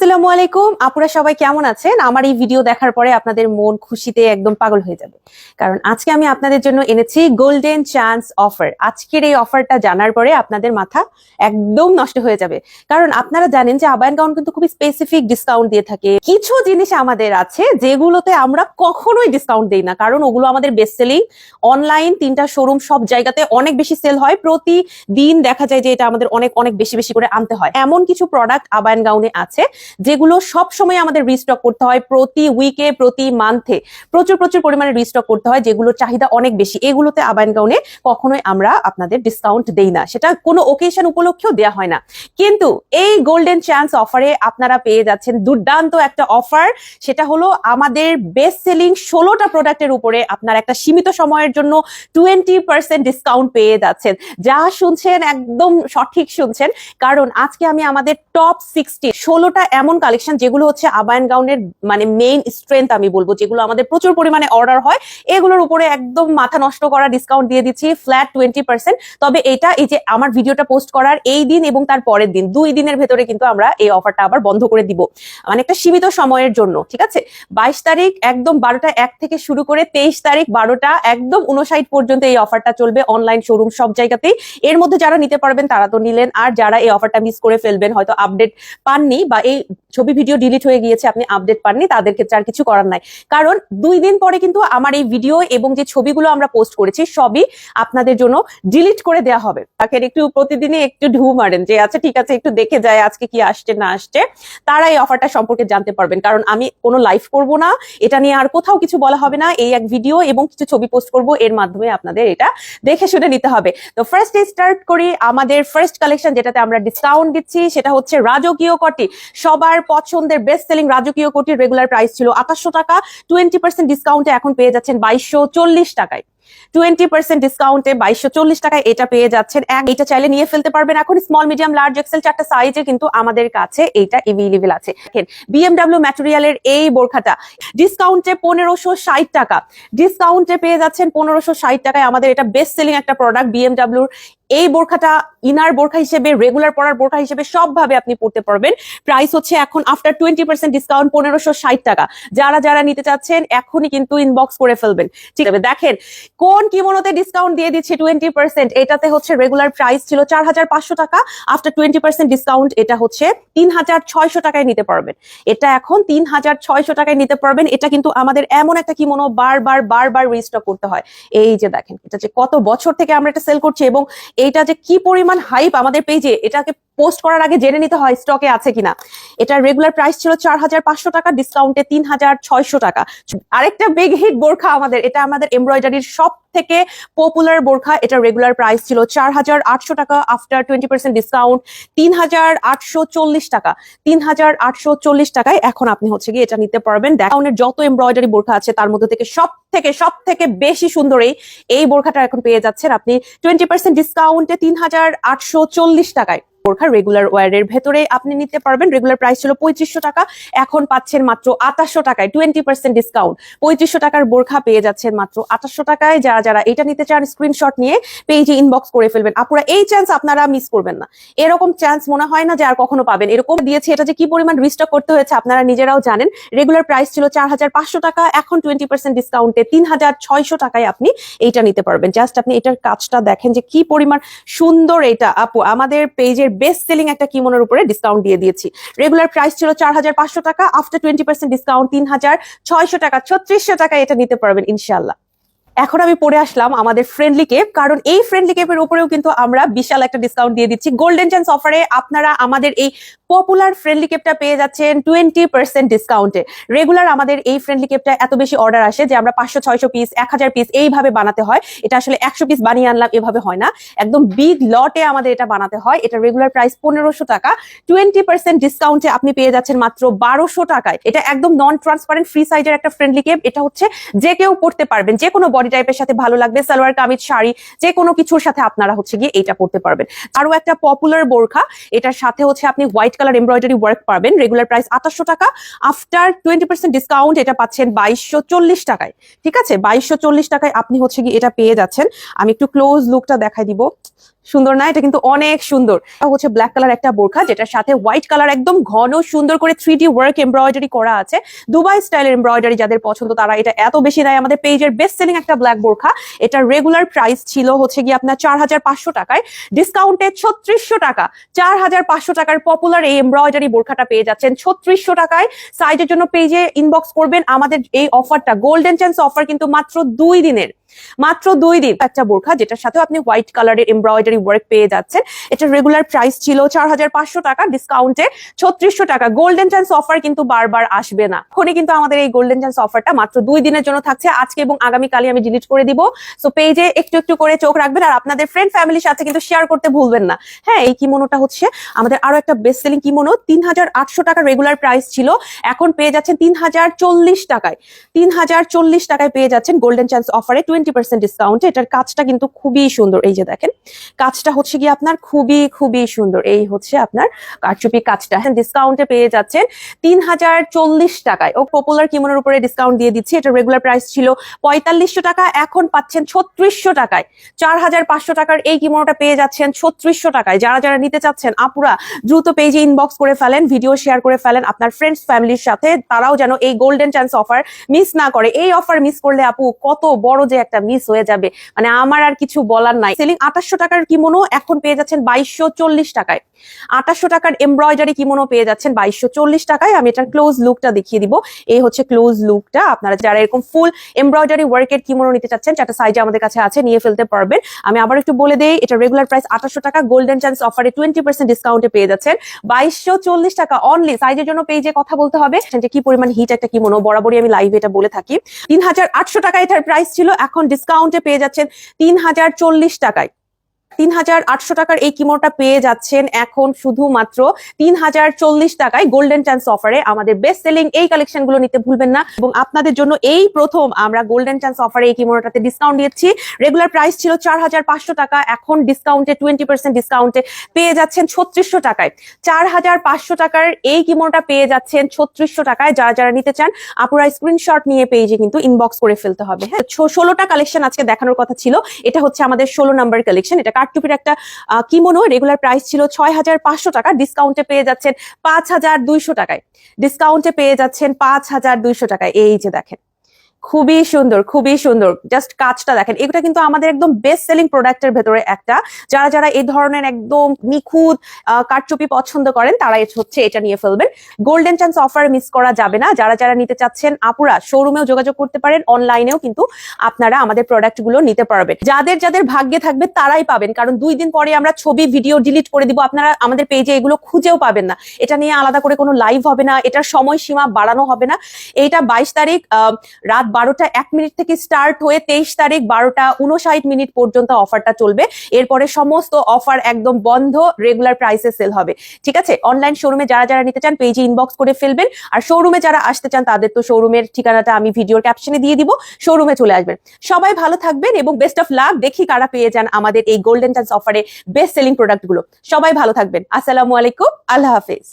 আসসালামু আলাইকুম। আপুরা সবাই কেমন আছেন? আমার এই ভিডিও দেখার পরে আপনাদের মন খুশিতে একদম পাগল হয়ে যাবে। কারণ আজকে আমি আপনাদের জন্য এনেছি গোল্ডেন চান্স অফার আজকের এই অফারটা জানার পরে আপনাদের মাথা একদম নষ্ট হয়ে যাবে। কারণ আপনারা জানেন যে আবায়ন গাউন কিন্তু খুবই স্পেসিফিক ডিসকাউন্ট দিয়ে থাকে। কিছু জিনিস আমাদের আছে যেগুলোতে আমরা কখনোই ডিসকাউন্ট দেই না। কারণ ওগুলো আমাদের বেস্ট সেলিং অনলাইন তিনটা শোরুম সব জায়গাতে অনেক বেশি সেল হয়। প্রতিদিন দেখা যায় যে এটা আমাদের অনেক অনেক বেশি বেশি করে আনতে হয়। এমন কিছু প্রোডাক্ট আবায়ন গাউনে আছে যেগুলো সব সময় আমাদের রিস্টক করতে হয় প্রতি উইকে প্রতি মান্থে প্রচুর প্রচুর পরিমাণে রিস্টক করতে হয়, যেগুলোর চাহিদা অনেক বেশি। এগুলোতে আবায়ন গাউনে কখনোই আমরা আপনাদের ডিসকাউন্ট দেই না। সেটা কোনো ওকেশন উপলক্ষেও দেওয়া হয় না। কিন্তু এই গোল্ডেন চান্স অফারে আপনারা পেয়ে যাচ্ছেন দুর্দান্ত একটা অফার সেটা হলো আমাদের বেস্ট সেলিং ষোলোটা প্রোডাক্টের উপরে আপনার একটা সীমিত সময়ের জন্য টোয়েন্টি পার্সেন্ট ডিসকাউন্ট পেয়ে যাচ্ছেন। যা শুনছেন একদম সঠিক শুনছেন। কারণ আজকে আমি আমাদের টপ সিক্সটি ষোলোটা এমন কালেকশন যেগুলো হচ্ছে আবায়ন গাউনের মানে মেইন স্ট্রেংথ আমি বলব, যেগুলো আমাদের প্রচুর পরিমাণে অর্ডার হয়, এগুলোর উপরে একদম মাথা নষ্ট করা ডিসকাউন্ট দিয়ে দিচ্ছি ফ্ল্যাট টোয়েন্টি পার্সেন্ট তবে এটা এই যে আমার ভিডিওটা পোস্ট করার এই দিন এবং তার পরের দিন, দুই দিনের ভেতরে কিন্তু আমরা এই অফারটা আবার বন্ধ করে দিব। মানে একটা সীমিত সময়ের জন্য, ঠিক আছে? বাইশ তারিখ একদম বারোটা এক থেকে শুরু করে তেইশ তারিখ বারোটা একদম উনষাট পর্যন্ত এই অফারটা চলবে অনলাইন শোরুম সব জায়গাতেই। এর মধ্যে যারা নিতে পারবেন তারা তো নিলেন, আর যারা এই অফারটা মিস করে ফেলবেন, হয়তো আপডেট পাননি বা এই ছবি ভিডিও ডিলিট হয়ে গিয়েছে, আপনি আপডেট পাননি, তাদের ক্ষেত্রে আর কিছু করার নাই। কারণ দুই দিন পরে কিন্তু আমার এই ভিডিও এবং যে ছবিগুলো আমরা পোস্ট করেছি, সবই আপনাদের জন্য ডিলিট করে দেওয়া হবে। তাকে একটু প্রতিদিনই একটু ঢু মারেন যে আচ্ছা ঠিক আছে, একটু দেখে যায় আজকে কি আসছে, না আসছে। তারা এই অফারটা সম্পর্কে জানতে পারবেন। কারণ আমি কোনো লাইভ করব না, এটা নিয়ে আর কোথাও কিছু বলা হবে না। এই এক ভিডিও এবং কিছু ছবি পোস্ট করব, এর মাধ্যমে আপনাদের এটা দেখে শুনে নিতে হবে। তো ফার্স্ট স্টার্ট করি, আমাদের ফার্স্ট কালেকশন যেটাতে আমরা ডিসকাউন্ট দিচ্ছি, সেটা হচ্ছে রাজকীয় কটি। সবার পছন্দের বেস্ট সেলিং রাজকীয় কোটির রেগুলার প্রাইস ছিল আঠাশশো টাকা। টোয়েন্টি পার্সেন্ট ডিসকাউন্টে এখন পেয়ে যাচ্ছেন বাইশশো চল্লিশ টাকায়। টোয়েন্টি পার্সেন্ট ডিসকাউন্টে বাইশশো চল্লিশ টাকায় এটা পেয়ে যাচ্ছেন। এক, এটা চাইলে নিয়ে ফেলতে পারবেন এখন স্মল মিডিয়াম লার্জ এক্সেল চারটা সাইজে কিন্তু আমাদের কাছে এইটা এভেলেবেল আছে। বিএমডাব্লিউ ম্যাটেরিয়ালের এই বোরখাটা ডিসকাউন্টে পনেরোশো ষাট টাকা। ডিসকাউন্টে পেয়ে যাচ্ছেন পনেরোশো ষাট টাকায় আমাদের এটা বেস্ট সেলিং একটা প্রোডাক্ট বিএমডাব্লিউর এই বোরখাটা ইনার বোরখা হিসেবে রেগুলার পরার বোরখা হিসেবে সবভাবে আপনি পড়তে পারবেন। প্রাইস হচ্ছে এখন আফটার টোয়েন্টি পার্সেন্ট ডিসকাউন্ট পনেরোশো ষাট টাকা। যারা যারা নিতে চাচ্ছেন এখনই কিন্তু ইনবক্স করে ফেলবেন। ঠিক আছে, দেখেন কোন কিমোনোতে ডিসকাউন্ট দিয়ে দিচ্ছে টোয়েন্টি পার্সেন্ট এটাতে হচ্ছে রেগুলার প্রাইস ছিল চার হাজার পাঁচশো টাকা। আফটার টোয়েন্টি পার্সেন্ট ডিসকাউন্ট এটা হচ্ছে তিন হাজার ছয়শো টাকায় নিতে পারবেন। এটা এখন তিন হাজার ছয়শো টাকায় নিতে পারবেন। এটা কিন্তু আমাদের এমন একটা কিমোনো বারবার বারবার রিস্টক করতে হয়। এই যে দেখেন, এটা যে কত বছর থেকে আমরা এটা সেল করছি এবং এইটা যে কি পরিমাণ হাইপ আমাদের পেজে এটাকে পোস্ট করার আগে জেনে নিতে হয় স্টকে আছে কিনা। এটা রেগুলার প্রাইস ছিল চার হাজার পাঁচশো টাকা ডিসকাউন্টে তিন হাজার ছয়শো টাকা। আরেকটা বিগ হিট বোরখা আমাদের, এটা আমাদের এমব্রয়ডারির সব থেকে পপুলার বোরখা, এটা রেগুলার প্রাইস ছিল চার হাজার আটশো টাকা আফটার টোয়েন্টি পার্সেন্ট ডিসকাউন্ট তিন হাজার আটশো চল্লিশ টাকা। তিন হাজার আটশো চল্লিশ টাকায় এখন আপনি হচ্ছে গিয়ে এটা নিতে পারবেন। দেখাউনের যত এমব্রয়ডারি বোরখা আছে, তার মধ্যে থেকে সব থেকে সব থেকে বেশি সুন্দর এই এই বোরখাটা এখন পেয়ে যাচ্ছেন আপনি। টোয়েন্টি পার্সেন্ট ডিসকাউন্টে তিন হাজার আটশো চল্লিশ টাকায়। বোরখা রেগুলার ওয়ারের ভেতরে আপনি নিতে পারবেন। রেগুলার প্রাইস ছিল পঁয়ত্রিশশো টাকা, এখন পাচ্ছেন মাত্র আঠাশশো টাকায় টোয়েন্টি পার্সেন্ট ডিসকাউন্ট পঁয়ত্রিশশো টাকার বোরখা পেয়ে যাচ্ছেন মাত্র আঠাশশো টাকায়। যারা যারা এটা নিতে চান স্ক্রিনশট নিয়ে পেজে ইনবক্স করে ফেলবেন। আপুরা, এই চান্স আপনারা মিস করবেন না। এরকম চান্স মনে হয় না যে আর কখনো পাবেন। এরকম দিয়েছে এটা যে কি পরিমাণ রিস্টক করতে হয়েছে আপনারা নিজেরাও জানেন। রেগুলার প্রাইস ছিল চার হাজার পাঁচশো টাকা, এখন টোয়েন্টি পার্সেন্ট ডিসকাউন্টে তিন হাজার ছয়শো টাকায় আপনি এইটা নিতে পারবেন। জাস্ট আপনি এটার কাজটা দেখেন যে কি পরিমাণ সুন্দর এটা। আপু, আমাদের পেজের বেস্ট সেলিং একটা কিমোনের উপরে ডিসকাউন্ট দিয়ে দিয়েছি। রেগুলার প্রাইস ছিল চার হাজার পাঁচশো টাকা আফটার টোয়েন্টি পার্সেন্ট ডিসকাউন্ট তিন হাজার, ছয়শো টাকা, ছত্রিশশো টাকা এটা নিতে পারবেন ইনশাল্লাহ এখন আমি পড়ে আসলাম আমাদের ফ্রেন্ডলি কেপ কারণ এই ফ্রেন্ডলি কেপের উপরেও কিন্তু আমরা বিশাল একটা ডিসকাউন্ট দিয়ে দিচ্ছি। গোল্ডেন চান্স অফারে আপনারা আমাদের এই পপুলার ফ্রেন্ডলি কেপটা পেয়ে যাচ্ছেন টোয়েন্টি পার্সেন্ট ডিসকাউন্টে রেগুলার আমাদের এই ফ্রেন্ডলি কেপটা এত বেশি অর্ডার আসে যে আমরা পাঁচশো, ছয়শো পিস এক হাজার পিস এইভাবে বানাতে হয়। এটা আসলে একশো পিস বানিয়ে আনলাম, এভাবে হয় না। একদম বিগ লটে আমাদের এটা বানাতে হয়। এটা রেগুলার প্রাইস পনেরোশো টাকা। টোয়েন্টি পার্সেন্ট ডিসকাউন্টে আপনি পেয়ে যাচ্ছেন মাত্র বারোশো টাকায়। এটা একদম নন ট্রান্সপারেন্ট ফ্রি সাইজের একটা ফ্রেন্ডলি কেপ এটা হচ্ছে যে কেউ পড়তে পারবেন, যে কোনো বডি টাইপের সাথে ভালো লাগবে, সালোয়ার কামিজ, শাড়ি যে কোনো কিছুর সাথে আপনারা হচ্ছে গিয়ে এইটা পড়তে পারবেন। আরও একটা পপুলার বোরখা, এটার সাথে হচ্ছে আপনি হোয়াইট কালার এমব্রয়ডারি ওয়ার্ক পাবেন রেগুলার প্রাইস আঠাশশো টাকা। আফটার টোয়েন্টি পার্সেন্ট ডিসকাউন্ট এটা পাচ্ছেন বাইশশো চল্লিশ টাকায়, ঠিক আছে? বাইশশো চল্লিশ টাকায় আপনি হচ্ছে গিয়ে এটা পেয়ে যাচ্ছেন। আমি একটু ক্লোজ লুকটা দেখাই দিব। সুন্দর না? এটা কিন্তু অনেক সুন্দর। হচ্ছে ব্ল্যাক কালার একটা বোরখা, যেটার সাথে হোয়াইট কালার একদম ঘন, সুন্দর করে থ্রি ডি ওয়ার্ক এমব্রয়ডারি করা আছে। দুবাই স্টাইলের এমব্রয়ডারি যাদের পছন্দ, তারা এটা এত বেশি দেয় আমাদের পেজের বেস্ট সেলিং একটা ব্ল্যাক বোরখা। এটা রেগুলার প্রাইস ছিল হচ্ছে গিয়ে আপনার চার হাজার পাঁচশো টাকায়। ডিসকাউন্টে ছত্রিশশো টাকা। চার হাজার পাঁচশো টাকার পপুলার এই এমব্রয়ডারি বোরখাটা পেয়ে যাচ্ছেন। ছত্রিশশো টাকায় সাইজের জন্য পেজে ইনবক্স করবেন। আমাদের এই অফারটা গোল্ডেন চান্স অফার কিন্তু মাত্র দুই দিনের। মাত্র দুই দিন একটা বোরখা, যেটার সাথে আপনি হোয়াইট কালারের এমব্রয়ডারি ওয়ার্ক পেয়ে যাচ্ছেন। এটা রেগুলার প্রাইস ছিল চার পাঁচশো টাকা ডিসকাউন্টে ছত্রিশশো টাকা। গোল্ডেন চান্স অফার কিন্তু বারবার আসবে না। এখনই কিন্তু আমাদের এই গোল্ডেন চান্স অফারটা মাত্র দুই দিনের জন্য থাকছে। আজকে এবং আগামীকালই আমি ডিলিট করে দিব। সো পেজে একটু একটু করে চোখ রাখবেন আর আপনাদের ফ্রেন্ড ফ্যামিলির সাথে কিন্তু শেয়ার করতে ভুলবেন না। হ্যাঁ এই কিমোনোটা হচ্ছে আমাদের আরও একটা বেস্ট সেলিং কিমোনো তিন হাজার আটশো টাকা রেগুলার প্রাইস ছিল। এখন পেয়ে যাচ্ছেন তিন হাজার চল্লিশ টাকায়। তিন হাজার চল্লিশ টাকায় পেয়ে যাচ্ছেন গোল্ডেন চান্স অফারে টোয়েন্টি পার্সেন্ট ডিসকাউন্টে এটার কাজটা কিন্তু খুবই সুন্দর। এই যে দেখেন, কাজটা হচ্ছে কি আপনার খুবই খুবই সুন্দর। এই হচ্ছে আপনার কারচুপি কাজটা। হ্যাঁ ডিসকাউন্টে পেয়ে যাচ্ছেন তিন হাজার চল্লিশ টাকায়। ও পপুলার কিমোনোর উপরে ডিসকাউন্ট দিয়ে দিচ্ছি। এটা রেগুলার প্রাইস ছিল পঁয়তাল্লিশশো টাকা, এখন পাচ্ছেন ছত্রিশশো টাকায়। চার হাজার পাঁচশো টাকার এই কিমোনোটা পেয়ে যাচ্ছেন ছত্রিশশো টাকায়। যারা যারা নিতে চাচ্ছেন, আপুরা দ্রুত পেজে ইনবক্স করে ফেলেন ভিডিও শেয়ার করে ফেলেন আপনার ফ্রেন্ডস ফ্যামিলির সাথে। তারাও যেন এই গোল্ডেন চান্স অফার মিস না করে। এই অফার মিস করলে আপু, কত বড় যে একটা মিস হয়ে যাবে। মানে আমার আর কিছু বলার নাই। সেলিং আঠাশশো টাকার কিমোনো এখন পেয়ে যাচ্ছেন বাইশশো চল্লিশ টাকায়। আঠাশশো টাকার এমব্রয়ডারি কিমোনো পেয়ে যাচ্ছেন বাইশশো চল্লিশ টাকায়। আমি এটার ক্লোজ লুকটা দেখিয়ে দিব। এই হচ্ছে ক্লোজ লুকটা আপনারা যারা এরকম ফুল এমব্রয়ডারি ওয়ার্কের কিমোনো নিতে চাচ্ছেন চারটা সাইজে আমাদের কাছে আছে, নিয়ে ফেলতে পারবেন। আমি আবার একটু বলে দেই, এটা রেগুলার প্রাইস আঠাশশো টাকা। গোল্ডেন চান্স অফারে টোয়েন্টি পার্সেন্ট ডিসকাউন্টে পেয়ে যাচ্ছেন। বাইশশো চল্লিশ টাকা অনলি সাইজের জন্য পেজে কথা বলতে হবে। যে কি পরিমাণ হিট একটা কিমোনো বরাবরই আমি লাইভে এটা বলে থাকি। তিন হাজার আটশো টাকা এটার প্রাইস ছিল। এখন ডিসকাউন্টে পেয়ে যাচ্ছেন তিন হাজার চল্লিশ টাকায়। তিন হাজার আটশো টাকার এই কিমোটা পেয়ে যাচ্ছেন এখন শুধুমাত্র তিন হাজার চল্লিশ টাকায় গোল্ডেন চান্স অফারে আমাদের বেস্ট সেলিং এই কালেকশনগুলো নিতে ভুলবেন না। এবং আপনাদের জন্য এই প্রথম আমরা গোল্ডেন চান্স অফারে এই কিমোটাতে ডিসকাউন্ট দিচ্ছি রেগুলার প্রাইস ছিল চার হাজার পাঁচশো টাকা। এখন ডিসকাউন্টে টোয়েন্টি পার্সেন্ট ডিসকাউন্টে পেয়ে যাচ্ছেন ছত্রিশশো টাকায়। চার হাজার পাঁচশো টাকার এই কিমোটা পেয়ে যাচ্ছেন ছত্রিশশো টাকায়। যারা যারা নিতে চান, আপুরা স্ক্রিনশট নিয়ে পেজে কিন্তু ইনবক্স করে ফেলতে হবে। হ্যাঁ ষোলোটা কালেকশন আজকে দেখানোর কথা ছিল। এটা হচ্ছে আমাদের ষোলো নাম্বার কালেকশন এটা কাঠটুপির একটা কিমোনো রেগুলার প্রাইস ছিল ছয় হাজার পাঁচশো টাকা। ডিসকাউন্টে পেয়ে যাচ্ছেন পাঁচ হাজার দুইশো টাকায়। ডিসকাউন্টে পেয়ে যাচ্ছেন পাঁচ হাজার দুইশো টাকায়। এই যে দেখেন। খুবই সুন্দর খুবই সুন্দর। জাস্ট কাজটা দেখেন, এগুলো কিন্তু আমাদের একদম বেস্ট সেলিং প্রোডাক্টের ভেতরে একটা। যারা যারা এই ধরনের একদম নিখুঁত কারচুপি পছন্দ করেন, তারা হচ্ছে এটা নিয়ে ফেলবেন। গোল্ডেন চান্স অফার মিস করা যাবে না। যারা যারা নিতে চাচ্ছেন, আপুরা শোরুমেও যোগাযোগ করতে পারেন অনলাইনেও কিন্তু আপনারা আমাদের প্রোডাক্টগুলো নিতে পারবেন। যাদের যাদের ভাগ্যে থাকবে, তারাই পাবেন। কারণ দুই দিন পরে আমরা ছবি ভিডিও ডিলিট করে দিব, আপনারা আমাদের পেজে এগুলো খুঁজেও পাবেন না। এটা নিয়ে আলাদা করে কোনো লাইভ হবে না, এটার সময়সীমা বাড়ানো হবে না। এইটা বাইশ তারিখ রাত বারোটা এক মিনিট থেকে স্টার্ট হয়ে তেইশ তারিখ বারোটা উনষাট মিনিট পর্যন্ত অফারটা চলবে। এরপরে সমস্ত অফার একদম বন্ধ রেগুলার প্রাইসে সেল হবে। ঠিক আছে? অনলাইন শোরুমে যারা যারা নিতে চান পেজে ইনবক্স করে ফেলবেন। আর শোরুমে যারা আসতে চান, তাদের তো শোরুমের ঠিকানাটা আমি ভিডিওর ক্যাপশনে দিয়ে দিব। শোরুমে চলে আসবেন। সবাই ভালো থাকবেন এবং বেস্ট অফ লাক দেখি কারা পেয়ে যান আমাদের এই গোল্ডেন চান্স অফারে বেস্ট সেলিং প্রোডাক্টগুলো সবাই ভালো থাকবেন। আসসালামু আলাইকুম। আল্লাহ হাফেজ।